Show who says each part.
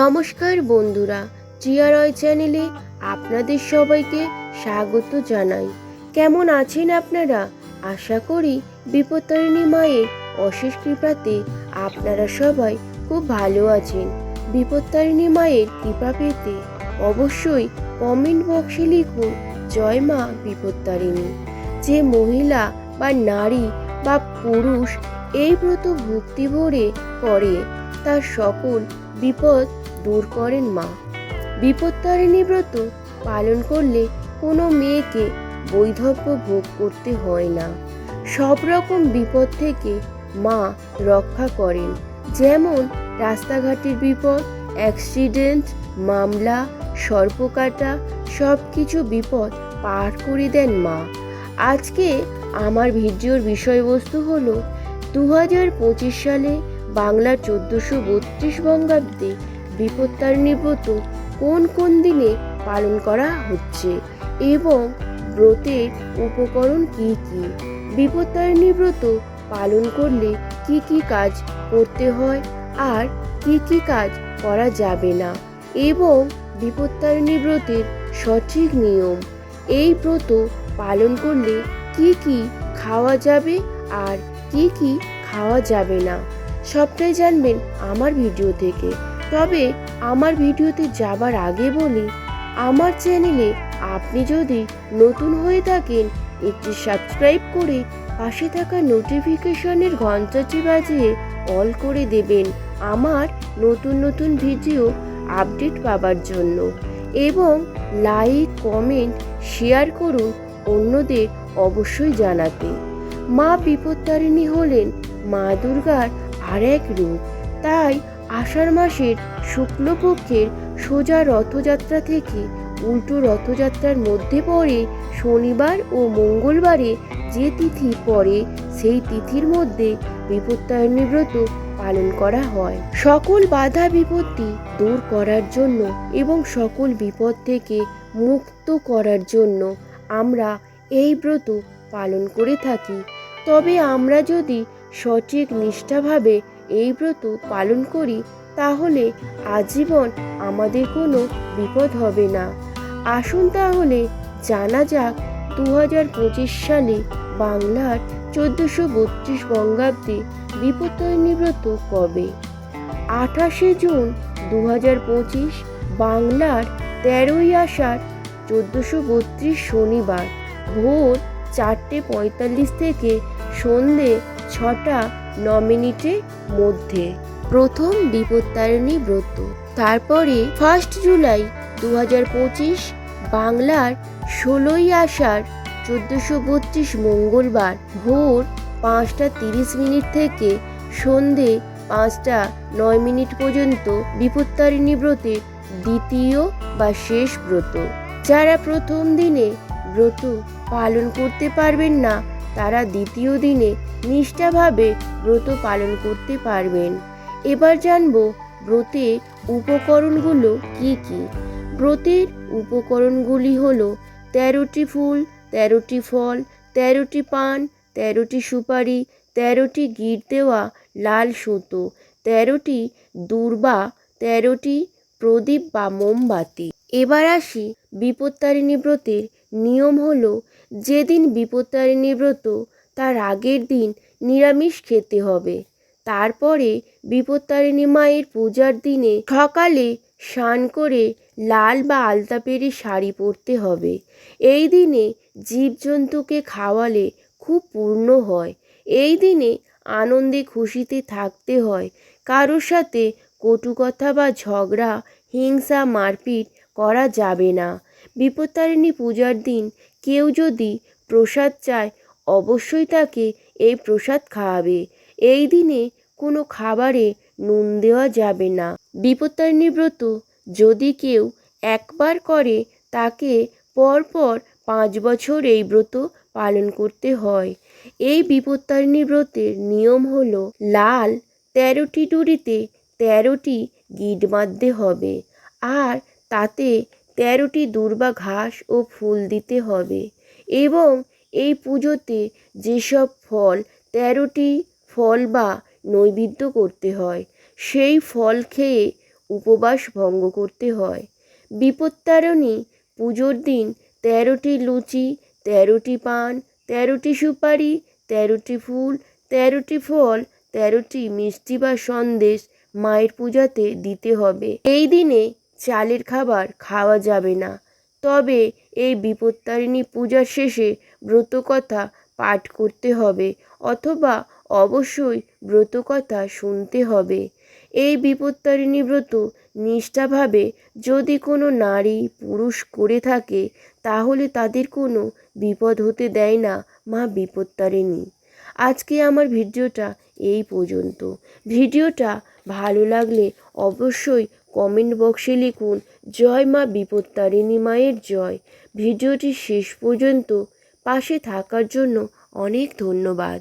Speaker 1: নমস্কার বন্ধুরা জিয়ারয় চ্যানেলে আপনাদের সবাইকে স্বাগত জানাই। কেমন আছেন আপনারা? আশা করি বিপত্তারিণী মায়ের অশেষ কৃপাতে আপনারা সবাই খুব ভালো আছেন। বিপত্তারিণী মায়ের কৃপা পেতে অবশ্যই কমেন্ট বক্সে লিখুন, জয় মা বিপত্তারিণী। যে মহিলা বা নারী বা পুরুষ এই ব্রত ভক্তি ভরে করে তার সকল বিপদ দূর করেন মা। বিপত্তারিণী ব্রত পালন করলে কোনো মেয়েকে বৈধব্য ভোগ করতে হয় না। সব রকম বিপদ থেকে মা রক্ষা করেন। যেমন রাস্তাঘাটের বিপদ, অ্যাক্সিডেন্ট, মামলা, সর্পকাটা সব কিছু বিপদ পার করে দেন মা। আজকে আমার ভিডিওর বিষয়বস্তু হলো দু হাজার পঁচিশ সালে বাংলার চোদ্দোশো বত্রিশ বঙ্গাব্দে বিপত্তারিণী ব্রত কোন কোন দিনে পালন করা হচ্ছে? এবং ব্রতের উপকরণ কি কি? বিপত্তারিণী ব্রত পালন করলে কি কি কাজ করতে হয় আর কি কি কাজ করা যাবে না? এবং বিপত্তারিণী ব্রতের সঠিক নিয়ম? এই ব্রত পালন করলে কি কি খাওয়া যাবে আর কি কি খাওয়া যাবে না? সবটাই জানবেন আমার ভিডিও থেকে। তবে আমার ভিডিওতে যাবার আগে বলি, আমার চ্যানেলে আপনি যদি নতুন হয়ে থাকেন, একটি সাবস্ক্রাইব করে পাশে থাকা নোটিফিকেশনের ঘন্টাটি বাজিয়ে অল করে দেবেন আমার নতুন নতুন ভিডিও আপডেট পাবার জন্য। এবং লাইক, কমেন্ট, শেয়ার করুন অন্যদের অবশ্যই জানাতে। মা বিপত্তারিণী হলেন মা দুর্গার আর এক রূপ। তাই আষাঢ় মাসের শুক্লপক্ষের সোজা রথযাত্রা থেকে উল্টো রথযাত্রার মধ্যে পড়ে শনিবার ও মঙ্গলবারে যে তিথি পড়ে, সেই তিথির মধ্যে বিপত্তায়নী ব্রত পালন করা হয়। সকল বাধা বিপত্তি দূর করার জন্য এবং সকল বিপদ থেকে মুক্ত করার জন্য আমরা এই ব্রত পালন করে থাকি। তবে আমরা যদি সঠিক নিষ্ঠাভাবে এই ব্রত পালন করি, তাহলে আজীবন আমাদের কোনো বিপদ হবে না। আসুন তাহলে জানা যাক দু হাজার পঁচিশ সালে বাংলার চোদ্দোশো বত্রিশ বঙ্গাব্দে বিপত্তারিণী ব্রত কবে? আঠাশে জুন দু পঁচিশ বাংলার তেরোই আষাঢ় চোদ্দোশো বত্রিশ শনিবার, ভোর চারটে পঁয়তাল্লিশ থেকে সন্ধে ছটা ন মিনিটের মধ্যে প্রথম বিপত্তারিণী ব্রত। তারপরে ফার্স্ট জুলাই দু হাজার পঁচিশ বাংলার ষোলোই আষাঢ় চোদ্দোশো বত্রিশ মঙ্গলবার ভোর পাঁচটা তিরিশ মিনিট থেকে সন্ধে পাঁচটা নয় মিনিট পর্যন্ত বিপত্তারিণী ব্রতের দ্বিতীয় বা শেষ ব্রত। যারা প্রথম দিনে ব্রত পালন করতে পারবেন না, তারা দ্বিতীয় দিনে নিষ্ঠাভাবে ব্রত পালন করতে পারবেন। এবার জানব ব্রতের উপকরণগুলো কি কি? ব্রতের উপকরণগুলি হলো তেরোটি ফুল, তেরোটি ফল, তেরোটি পান, তেরোটি সুপারি, তেরোটি গিট দেওয়া লাল সুতো, তেরোটি দূর্বা, তেরোটি প্রদীপ বা মোমবাতি। এবার আসি বিপত্তারিণী ব্রতের নিয়ম হলো, যেদিন বিপত্তারিণী ব্রত তার আগের দিন নিরামিষ খেতে হবে। তারপরে বিপত্তারিণী মায়ের পূজার দিনে সকালে স্নান করে লাল বা আলতা পেরে শাড়ি পরতে হবে। এই দিনে জীবজন্তুকে খাওয়ালে খুব পূর্ণ হয়। এই দিনে আনন্দে খুশিতে থাকতে হয়। কারোর সাথে কটু কথা বা ঝগড়া, হিংসা, মারপিট করা যাবে না। বিপত্তারিণী পূজার দিন কেউ যদি প্রসাদ চায় অবশ্যই তাকে এই প্রসাদ খাওয়াবে। এই দিনে কোনো খাবারে নুন দেওয়া যাবে না। বিপত্তারিণী ব্রত যদি কেউ একবার করে, তাকে পরপর পাঁচ বছর এই ব্রত পালন করতে হয়। এই বিপত্তারিণী ব্রতের নিয়ম হলো, লাল তেরোটি ডুরিতে তেরোটি গিট বাঁধতে হবে আর তাতে তেরোটি দূর্বা ঘাস ও ফুল দিতে হবে এবং এই পুজোতে যেসব ফল, তেরোটি ফল বা নৈবেদ্য করতে হয়, সেই ফল খেয়ে উপবাস ভঙ্গ করতে হয়। বিপত্তারিণী পুজোর দিন তেরোটি লুচি, তেরোটি পান, তেরোটি সুপারি, তেরোটি ফুল, তেরোটি ফল, তেরোটি মিষ্টি বা সন্দেশ মায়ের পূজাতে দিতে হবে। এই দিনে চালের খাবার খাওয়া যাবে না। তবে এই বিপত্তারিণী পূজার শেষে ব্রতকথা পাঠ করতে হবে অথবা অবশ্যই ব্রতকথা শুনতে হবে। এই বিপত্তারিণী ব্রত নিষ্ঠাভাবে যদি কোনো নারী পুরুষ করে থাকে, তাহলে তাদের কোনো বিপদ হতে দেয় না, মা বিপত্তারিণী। আজকে আমার ভিডিওটা এই পর্যন্ত। ভিডিওটা ভালো লাগলে অবশ্যই কমেন্ট বক্সে লিখুন, জয় মা বিপত্তারিণী মায়ের জয়। ভিডিওটি শেষ পর্যন্ত পাশে থাকার জন্য অনেক ধন্যবাদ।